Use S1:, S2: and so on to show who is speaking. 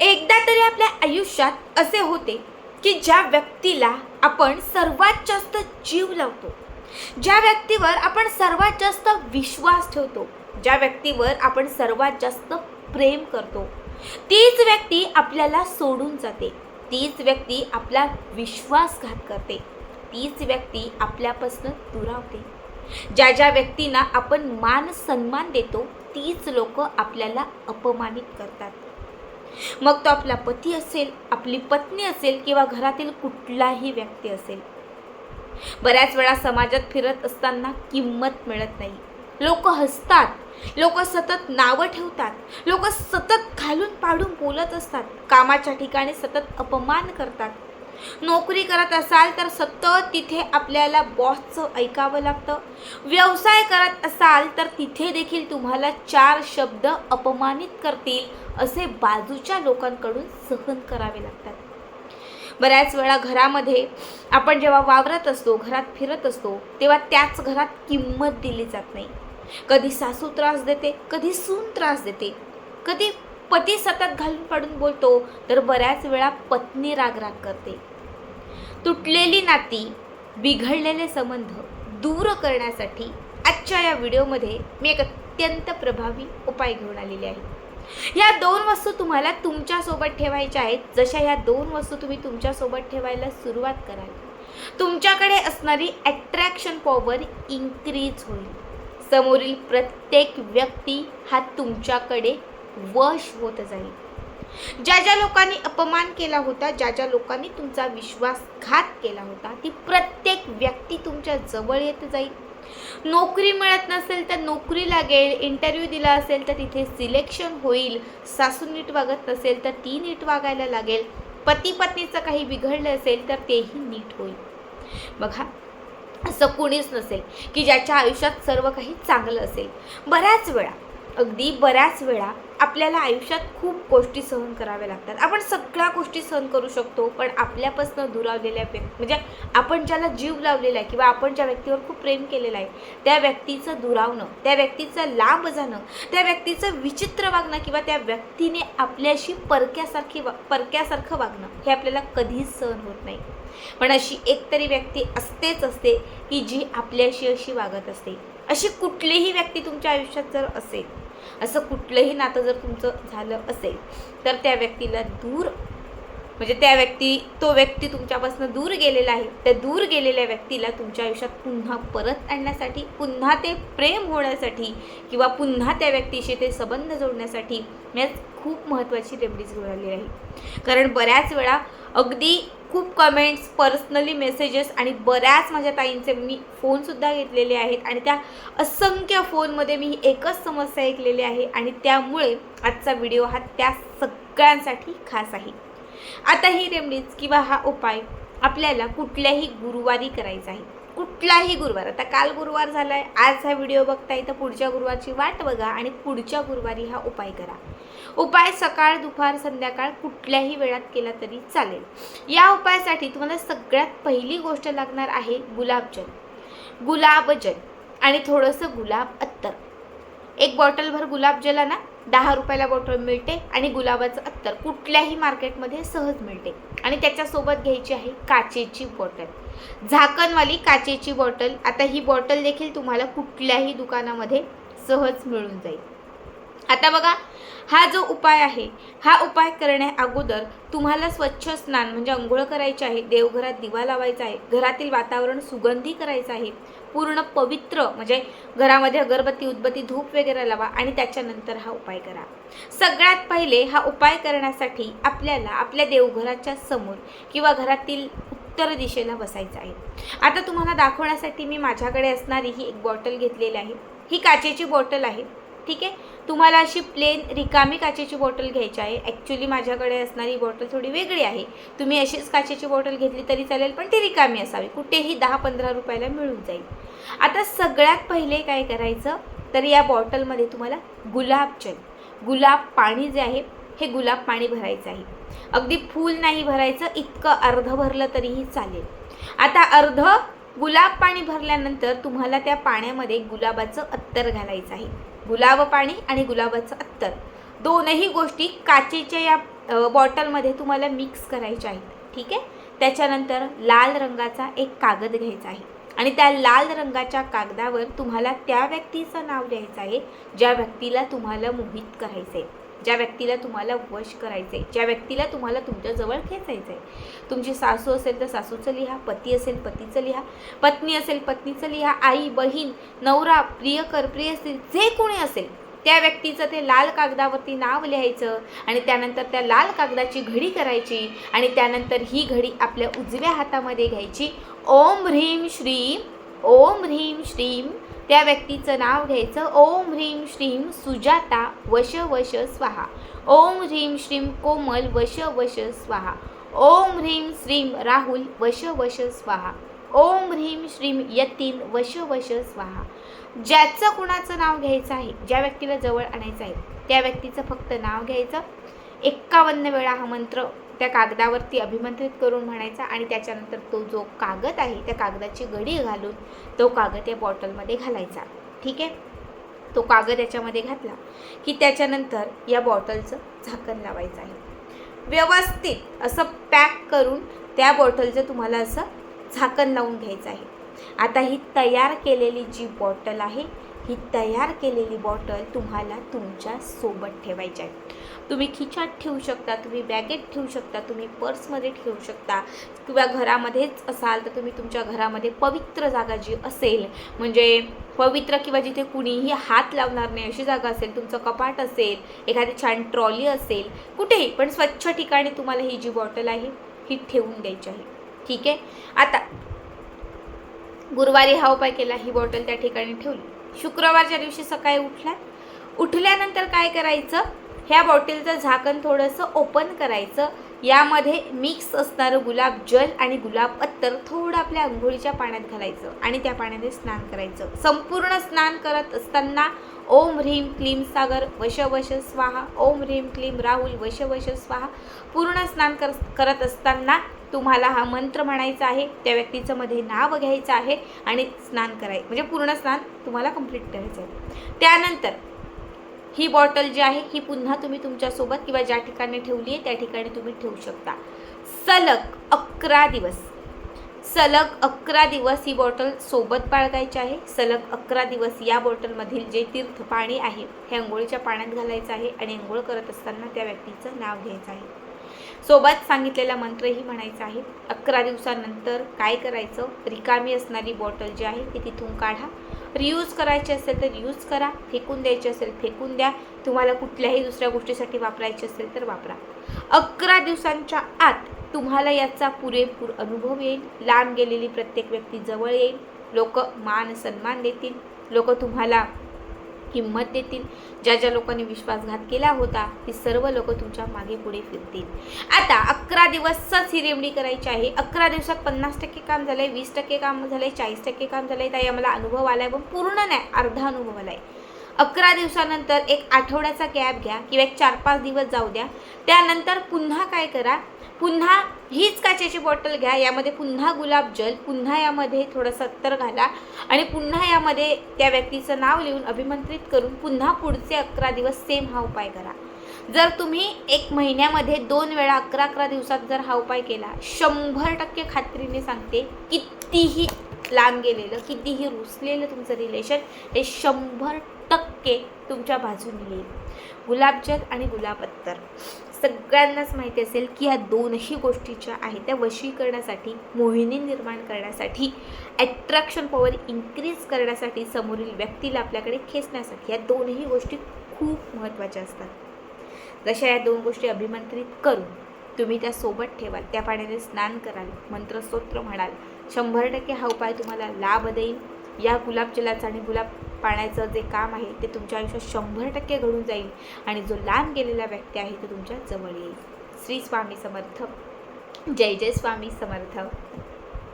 S1: एकदा तरी आपल्या आयुष्यात असे होते की ज्या व्यक्तीला आपण सर्वात जास्त जीव लावतो ज्या व्यक्तीवर आपण सर्वात जास्त विश्वास ठेवतो ज्या व्यक्तीवर आपण सर्वात जास्त प्रेम करतो तीच व्यक्ती आपल्याला सोडून जाते. तीच व्यक्ती आपला विश्वासघात करते. तीच व्यक्ती आपल्यापासून दुरावते. ज्या ज्या व्यक्तींना आपण मान सन्मान देतो तीच लोक आपल्याला अपमानित करतात. मग तो आपला पती असेल आपली पत्नी असेल किंवा घरातील कुठलाही व्यक्ती असेल. बऱ्याच वेळा समाजात फिरत असताना किंमत मिळत नाही. लोक हसतात लोक सतत नावं ठेवतात लोक सतत घालून पाडून बोलत असतात कामाच्या ठिकाणी सतत अपमान करतात. नोकरी करत असाल तर सतत तिथे आपल्याला बॉसचं ऐकावं लागतं. व्यवसाय करत असाल तर तिथे देखील तुम्हाला चार शब्द अपमानित करतील असे बाजूच्या लोकांकडून सहन करावे लागतात. बऱ्याच वेळा घरामध्ये आपण जेव्हा वावरत असतो घरात फिरत असतो तेव्हा त्याच घरात किंमत दिली जात नाही. कधी सासू त्रास देते कधी सून त्रास देते. कधी पती सतत घालून पाडून बोलतो तर बऱ्याच वेळा पत्नी राग राग करते. तुटलेली नाती बिघडलेले संबंध दूर करण्यासाठी आजच्या या व्हिडिओमध्ये मी एक अत्यंत प्रभावी उपाय घेऊन आलेले आहे. ह्या दोन वस्तू तुम्हाला तुमच्यासोबत ठेवायच्या आहेत. जशा ह्या दोन वस्तू तुम्ही तुमच्यासोबत ठेवायला सुरुवात कराल. तुमच्याकडे असणारी अट्रॅक्शन पॉवर इन्क्रीज होईल. समोरील प्रत्येक व्यक्ती हा तुमच्याकडे वश होत जाईल. ज्या ज्या लोकांनी अपमान केला होता ज्या ज्या लोकांनी तुमचा विश्वासघात केला होता ती प्रत्येक व्यक्ती तुमच्या जवळ येत जाईल. नोकरी मिळत नसेल तर नोकरी लागेल इंटरव्ह्यू दिला असेल तर तिथे सिलेक्शन होईल. सासू नीट वागत नसेल तर ती नीट वागायला लागेल. पती पत्नीचं काही बिघडलं असेल तर तेही नीट होईल. बघा असं कोणीच नसेल की ज्याच्या आयुष्यात सर्व काही चांगलं असेल. बऱ्याच वेळा अगदी बऱ्याच वेळा आपल्याला आयुष्यात खूप गोष्टी सहन कराव्या लागतात. आपण सगळ्या गोष्टी सहन करू शकतो पण आपल्यापासून दुरावलेल्या व्यक्ती म्हणजे आपण ज्याला जीव लावलेला आहे किंवा आपण ज्या व्यक्तीवर खूप प्रेम केलेलं आहे त्या व्यक्तीचं दुरावणं त्या व्यक्तीचं लांब जाणं त्या व्यक्तीचं विचित्र वागणं किंवा त्या व्यक्तीने आपल्याशी परक्यासारखी वा परक्यासारखं वागणं हे आपल्याला कधीच सहन होत नाही. पण अशी एकतरी व्यक्ती असतेच असते की जी आपल्याशी अशी वागत असते. अशी कुठलीही व्यक्ती तुमच्या आयुष्यात जर असेल असं कुठलंही नातं जर तुमचं झालं असेल तर त्या व्यक्तीला दूर म्हणजे त्या व्यक्ती तो व्यक्ती तुमच्यापासून दूर गेलेला आहे. त्या दूर गेलेल्या व्यक्तीला तुमच्या आयुष्यात पुन्हा परत आणण्यासाठी पुन्हा ते प्रेम होण्यासाठी किंवा पुन्हा त्या व्यक्तीशी ते संबंध जोडण्यासाठी मी आज खूप महत्त्वाची रेमडीज घेऊन आहे कारण बऱ्याच वेळा अगदी खूप कमेंट्स पर्सनली मेसेजेस आणि बऱ्याच माझ्या ताईंचे मी फोनसुद्धा घेतलेले आहेत आणि त्या असंख्य फोनमध्ये मी एकच समस्या ऐकलेली आहे आणि त्यामुळे आजचा व्हिडिओ हा त्या सगळ्यांसाठी खास आहे. आता ही रेमडीज किंवा हा उपाय आपल्याला कुठल्याही गुरुवारी करायचा आहे. कुठलाही गुरुवार. आता काल गुरुवार झाला आहे आज हा व्हिडिओ बघताय तर पुढच्या गुरुवारची वाट बघा आणि पुढच्या गुरुवारी हा उपाय करा. उपाय सकाळ दुपार संध्याकाळ कुठल्याही वेळात केला तरी चालेल. या उपायासाठी तुम्हाला सगळ्यात पहिली गोष्ट लागणार आहे गुलाबजल. गुलाबजल आणि थोडंसं गुलाब अत्तर. एक बॉटलभर गुलाबजल ना दहा रुपयाला बॉटल मिळते आणि गुलाबाचं अत्तर कुठल्याही मार्केटमध्ये सहज मिळते. आणि त्याच्यासोबत घ्यायची आहे काचेची बॉटल झाकणवाली काचेची बॉटल आता ही बॉटल देखील तुम्हाला कुठल्याही दुकानामध्ये सहज मिळून जाईल. आता बघा हा जो उपाय आहे हा उपाय करण्या अगोदर तुम्हाला स्वच्छ स्नान म्हणजे आंघोळ करायची आहे देवघरात दिवा लावायचा आहे घरातील वातावरण सुगंधी करायचं आहे पूर्ण पवित्र म्हणजे घरामध्ये अगरबत्ती उदबत्ती धूप वगैरे लावा आणि त्याच्यानंतर हा उपाय करा. सगळ्यात पहिले हा उपाय करण्यासाठी आपल्याला आपल्या देवघराच्या समोर किंवा घरातील उत्तर दिशेला बसायचं आहे. आता तुम्हाला दाखवण्यासाठी मी माझ्याकडे असणारी ही एक बॉटल घेतलेली आहे. ही काचेची बॉटल आहे. ठीक आहे? तुम्हाला अशी प्लेन रिकामी काचेची बॉटल घ्यायची आहे. ॲक्च्युली माझ्याकडे असणारी बॉटल थोडी वेगळी आहे. तुम्ही अशीच काचेची बॉटल घेतली तरी चालेल पण ती रिकामी असावी. कुठेही दहा पंधरा रुपयाला मिळून जाईल. आता सगळ्यात पहिले काय करायचं? तर या बॉटलमध्ये तुम्हाला गुलाबजल गुलाब पाणी जे आहे हे गुलाब पाणी भरायचं आहे. अगदी फूल नाही भरायचं इतकं अर्ध भरलं तरीही चालेल. आता अर्ध गुलाब पाणी भरल्यानंतर तुम्हाला त्या पाण्यामध्ये गुलाबाचं अत्तर घालायचं आहे. गुलाब पाणी आणि गुलाबाचं अत्तर. दोनही गोष्टी काचेच्या या बॉटलमध्ये तुम्हाला मिक्स करायच्या आहेत. ठीक आहे? त्याच्यानंतर लाल रंगाचा एक कागद घ्यायचा आहे. आणि त्या लाल रंगाच्या कागदावर तुम्हाला त्या व्यक्तीचं नाव लिहायचं आहे ज्या व्यक्तीला तुम्हाला मोहित करायचं आहे ज्या व्यक्तीला तुम्हाला वश करायचं आहे ज्या व्यक्तीला तुम्हाला तुमच्याजवळ खेचायचं आहे तुमची सासू असेल तर सासूचं लिहा पती असेल पतीचं लिहा पत्नी असेल पत्नीचं लिहा आई बहीण नवरा प्रियकर प्रिय असतील जे कोणी असेल त्या व्यक्तीचं ते लाल कागदावरती नाव लिहायचं आणि त्यानंतर त्या लाल कागदाची घडी करायची आणि त्यानंतर ही घडी आपल्या उजव्या हातामध्ये घ्यायची. ओम ह्रीम श्रीम ओम ह्रीम श्रीम त्या व्यक्तीचं नाव घ्यायचं. ओम ह्रीम श्रीम सुजाता वश वश स्वाहा. ओम ह्रीम श्रीम कोमल वश वश स्वाहा. ओम ह्रीम श्रीम राहुल वश वश स्वाहा. ओम ह्रीम श्रीम यतीन वश वश स्वाहा. ज्याचं कुणाचं नाव घ्यायचं आहे ज्या व्यक्तीला जवळ आणायचं आहे त्या व्यक्तीचं फक्त नाव घ्यायचं. एक्कावन्न वेळा हा मंत्र त्या कागदावरती अभिमंत्रित करून म्हणायचा आणि त्याच्यानंतर तो जो कागद आहे त्या कागदाची गडी घालून तो कागद या बॉटलमध्ये घालायचा. ठीक आहे? तो कागद याच्यामध्ये घातला की त्याच्यानंतर या बॉटलचं झाकण लावायचं आहे. व्यवस्थित असं पॅक करून त्या बॉटलचं तुम्हाला असं झाकण लावून घ्यायचं आहे. आता ही तयार केलेली जी बॉटल आहे ही तयार केलेली बॉटल तुम्हाला तुमच्यासोबत ठेवायची आहे. तुम्ही खिचात ठेवू शकता तुम्ही बॅगेत ठेवू शकता तुम्ही पर्समध्ये ठेवू शकता. किंवा घरामध्येच असाल तर तुम्ही तुमच्या घरामध्ये पवित्र जागा जी असेल म्हणजे पवित्र किंवा जिथे कुणीही हात लावणार नाही अशी जागा असेल तुमचं कपाट असेल एखादी छान ट्रॉली असेल कुठेही पण स्वच्छ ठिकाणी तुम्हाला ही जी बॉटल आहे ही ठेवून द्यायची आहे. ठीक आहे? आता गुरुवारी हा उपाय केला ही बॉटल त्या ठिकाणी ठेवली. शुक्रवारच्या दिवशी सकाळी उठला उठल्यानंतर काय करायचं? ह्या बॉटलचं झाकण थोडंसं ओपन करायचं. यामध्ये मिक्स असणारं गुलाब जल आणि गुलाब अत्तर थोडं आपल्या आंघोळीच्या पाण्यात घालायचं आणि त्या पाण्याने स्नान करायचं. संपूर्ण स्नान करत असताना ओम ह्रीम क्लीम सागर वश वश स्वाहा. ओम ह्रीम क्लीम राहुल वश वश स्वाहा. पूर्ण स्नान कर करत असताना तुम्हाला हा मंत्र म्हणायचा आहे. त्या व्यक्तीचं मध्ये नाव घ्यायचं आहे आणि स्नान करायचं म्हणजे पूर्ण स्नान तुम्हाला कंप्लीट करायचं आहे. त्यानंतर ही बॉटल जी आहे ही पुन्हा तुम्ही तुमच्यासोबत किंवा ज्या ठिकाणी ठेवली आहे त्या ठिकाणी तुम्ही ठेवू शकता. सलग अकरा दिवस. सलग अकरा दिवस ही बॉटल सोबत बाळगायची आहे. सलग अकरा दिवस या बॉटलमधील जे तीर्थ पाणी आहे हे अंघोळीच्या पाण्यात घालायचं आहे आणि अंघोळ करत असताना त्या व्यक्तीचं नाव घ्यायचं आहे. सोबत सांगितलेला मंत्रही म्हणायचा आहे अकरा दिवसानंतर काय करायचं? रिकामी असणारी बॉटल जी आहे ती तिथून काढा. रियूज करायची असेल तर यूज करा. फेकून द्यायची असेल फेकून द्या. तुम्हाला कुठल्याही दुसऱ्या गोष्टीसाठी वापरायची असेल तर वापरा. अकरा दिवसांच्या आत तुम्हाला याचा पुरेपूर अनुभव येईल. लांब गेलेली प्रत्येक व्यक्ती जवळ येईल. लोक मान सन्मान देतील. लोक तुम्हाला किंमत देतील. ज्या ज्या लोकांनी विश्वासघात केला होता ती सर्व लोक तुमच्या मागे पुढे फिरतील. आता अकरा दिवसच ही रेमडी करायची आहे. अकरा दिवसात पन्नास टक्के काम झालंय वीस टक्के काम झालंय चाळीस टक्के काम झालंय. ताई आम्हाला अनुभव आलाय पण पूर्ण नाही अर्धा अनुभव आलाय. अकरा दिवसानंतर एक आठवड्याचा गॅप घ्या किंवा एक चार पाच दिवस जाऊ द्या. त्यानंतर पुन्हा काय करा पुन्हा हीच काचेची बॉटल घ्या यामध्ये पुन्हा गुलाबजल पुन्हा यामध्ये थोडंसं अत्तर घाला आणि पुन्हा यामध्ये त्या व्यक्तीचं नाव लिहून अभिमंत्रित करून पुन्हा पुढचे अकरा दिवस सेम हा उपाय करा. जर तुम्ही एक महिन्यामध्ये दोन वेळा अकरा अकरा दिवसात जर हा उपाय केला शंभर टक्के खात्रीने सांगते कितीही लांब गेलेलं कितीही रुसलेलं तुमचं रिलेशन हे शंभर टक्के तुमच्या बाजूने येईल. गुलाबजल आणि गुलाब अत्तर सगळ्यांनाच माहिती असेल की ह्या दोनही गोष्टीच्या आहेत त्या वशीकरणासाठी मोहिनी निर्माण करण्यासाठी ॲट्रॅक्शन पॉवर इन्क्रीज करण्यासाठी समोरील व्यक्तीला आपल्याकडे खेचण्यासाठी या दोनही गोष्टी खूप महत्त्वाच्या असतात. जशा या दोन गोष्टी अभिमंत्रित करून तुम्ही त्या सोबत ठेवाल त्या पाण्याने स्नान कराल मंत्रस्तोत्र म्हणाल शंभर टक्के हा उपाय तुम्हाला लाभ देईल. या गुलाबजलाचं आणि गुलाब पाण्याचं जे काम आहे ते तुमच्या आयुष्यात शंभर टक्के घडून जाईल. आणि जो लांब गेलेला व्यक्ती आहे तो तुमच्या जवळ येईल. श्री स्वामी समर्थ. जय जय स्वामी समर्थ.